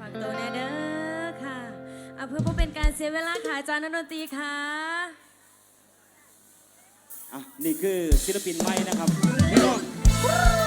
ฝากตัวแน่เด้อค่ะเอาเพื่อบ่เป็นการเสียเวลาค่ะอาจารย์นดนตรีค่ะ อะนี่คือศิลปินใหม่นะครับพี่น้อง